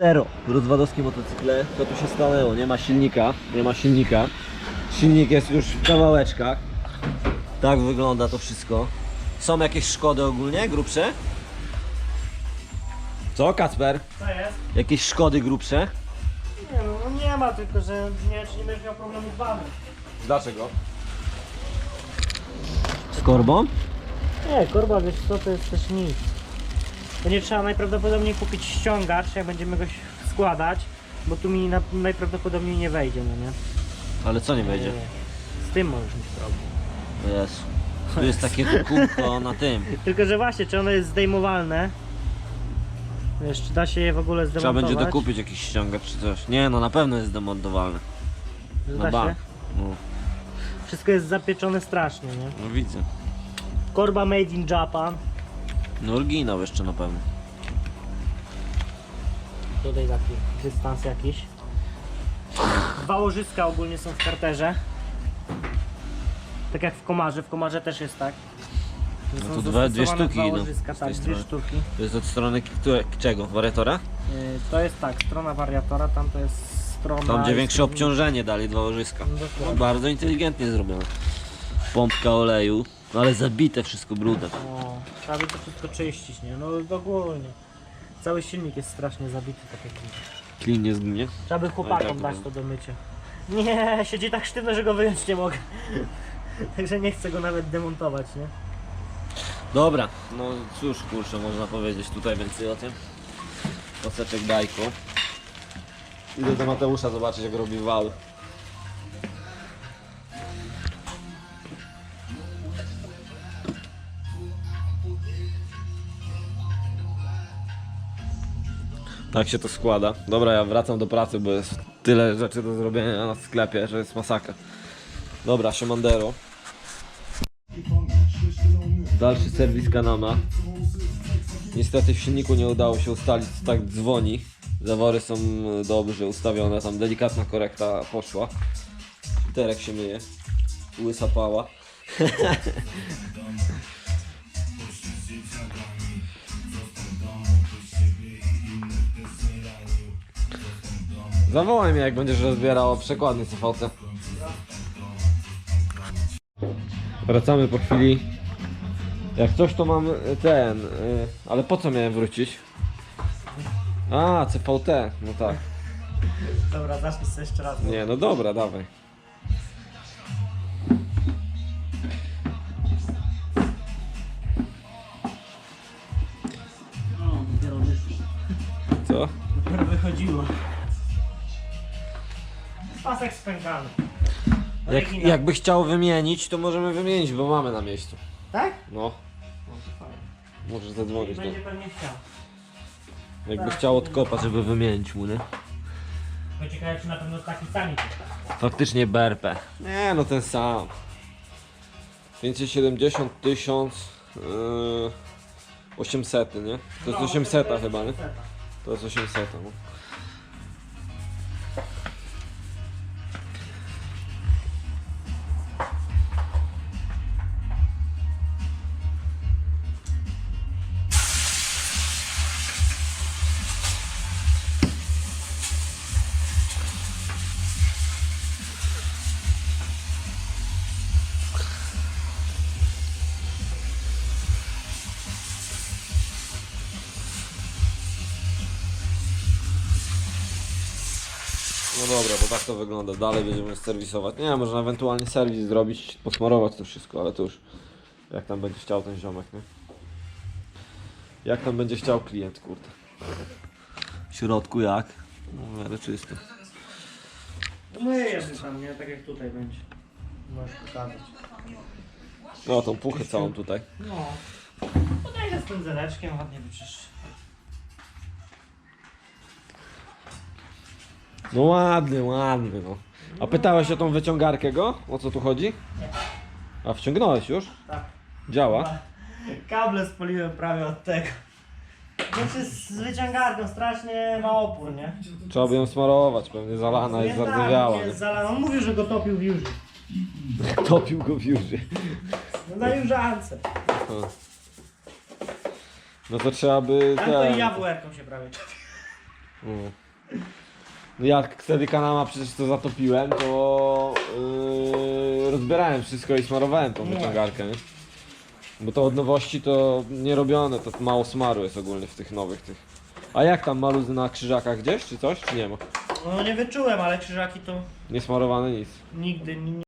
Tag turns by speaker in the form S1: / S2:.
S1: Zero. Rozwadowskie motocykle. Co tu się stanęło? Nie ma silnika. Nie ma silnika. Silnik jest już w kawałeczkach. Tak wygląda to wszystko. Są jakieś szkody ogólnie grubsze? Co Kacper?
S2: Co jest?
S1: Jakieś szkody grubsze?
S2: Nie no, no nie ma, tylko że nie wiem czy nie będziesz miał problemu z wami.
S1: Dlaczego? Z korbą?
S2: Nie, korba wiesz co, to jest też nic. Będzie trzeba najprawdopodobniej kupić ściągacz, jak będziemy go składać, bo tu mi na, najprawdopodobniej nie wejdzie, no nie?
S1: Ale co nie wejdzie?
S2: Z tym możesz mieć problem.
S1: Jest. Tu jest takie kółko na tym.
S2: Tylko, że właśnie, czy ono jest zdejmowalne? Wiesz, czy da się je w ogóle
S1: Trzeba
S2: zdemontować?
S1: będzie dokupić jakiś ściągacz czy coś. Nie no, na pewno jest demontowalny.
S2: Że
S1: Na
S2: da
S1: bank.
S2: się?
S1: No,
S2: Wszystko jest zapieczone strasznie, nie?
S1: no widzę.
S2: Korba made in Japan.
S1: No oryginał jeszcze na pewno.
S2: Tutaj taki dystans jakiś. Dwa łożyska ogólnie są w karterze. Tak jak w komarze, w komarze też jest tak.
S1: No to dwa- dwie sztuki
S2: Dwa
S1: idą
S2: łożyska,
S1: z tej
S2: tak, dwie
S1: strony.
S2: sztuki.
S1: To jest od strony które, czego? Wariatora?
S2: Yy, To jest tak, strona wariatora, tam to jest strona...
S1: Tam gdzie większe obciążenie dali dwa łożyska.
S2: No
S1: No,
S2: dokładnie.
S1: bardzo inteligentnie zrobione. Pompka oleju, no ale zabite wszystko brudem.
S2: O, trzeba by to wszystko czyścić, nie? No ogólnie. Cały silnik jest strasznie zabity, tak jak widzisz.
S1: Klin nie zginie.
S2: Trzeba by chłopakom
S1: tak,
S2: dać
S1: no.
S2: to do mycia. Nie, siedzi tak sztywno, że go wyjąć nie mogę. Także nie chcę go nawet demontować, nie?
S1: Dobra, no cóż kurczę, można powiedzieć tutaj więcej o tym. Paseczek bajku. Idę do Mateusza zobaczyć jak robi wał. Tak się to składa. Dobra, ja wracam do pracy, bo jest tyle rzeczy do zrobienia na sklepie, że jest masakra. Dobra, siemandero. Dalszy serwis Kanama. Niestety w silniku nie udało się ustalić, co tak dzwoni. Zawory są e, dobrze ustawione, tam delikatna korekta poszła. Terek się myje. Łysa pała. Zawołaj mnie jak będziesz rozbierał przekładny CVC. Wracamy po chwili. Jak coś to mam y, ten, y, ale po co miałem wrócić? A, CVT, no tak.
S2: Dobra, zacznij sobie jeszcze raz.
S1: Nie, no dobra, dawaj.
S2: Pasek spękany.
S1: Jak,
S2: Oryginał.
S1: jakby chciał wymienić, to możemy wymienić, bo mamy na miejscu.
S2: Tak?
S1: No,
S2: No to fajnie.
S1: możesz zadzwonić. Do...
S2: Będzie pewnie chciał.
S1: Jakby chciał odkopać, żeby wymienić mu, nie?
S2: Bo ciekawe czy na pewno taki sami.
S1: Faktycznie BRP. Nie, no ten sam. 570 tysiąc yy, 800, nie? To jest 800 chyba, nie? To jest 800, no. No dobra, bo tak to wygląda. Dalej będziemy serwisować. Nie, można ewentualnie serwis zrobić, posmarować to wszystko, ale to już jak tam będzie chciał ten ziomek, nie? Jak tam będzie chciał klient, kurde. W środku jak? No miarę czysto.
S2: To myję się tam, nie? Tak jak tutaj będzie. Możesz pokazać.
S1: No tą puchę całą tutaj.
S2: No. Podejdę z pędzeleczkiem, ładnie wyczyszczę.
S1: No ładny, ładny, no. A pytałeś o tą wyciągarkę go? O co tu chodzi? A wciągnąłeś już?
S2: Tak.
S1: Działa?
S2: Kable spoliłem prawie od tego. Znaczy z wyciągarką strasznie ma opór, nie?
S1: Trzeba by ją smarować, pewnie zalana jest
S2: Nie, tak,
S1: zardzewiała.
S2: jest
S1: nie?
S2: zalana. On mówił, że go topił w juży.
S1: Topił go w jurzy.
S2: No na jużance.
S1: No to trzeba by
S2: Tam to
S1: ten...
S2: i jabłerką się prawie topił.
S1: Mm. No jak wtedy kanama przecież to zatopiłem, to yy, rozbierałem wszystko i smarowałem tą wyciągarkę, nie? Bo to od nowości to nie robione, to mało smaru jest ogólnie w tych nowych tych. A jak tam maluzy na krzyżakach gdzieś, czy coś, czy nie ma?
S2: No nie wyczułem, ale krzyżaki to
S1: Nie smarowane nic.
S2: nigdy,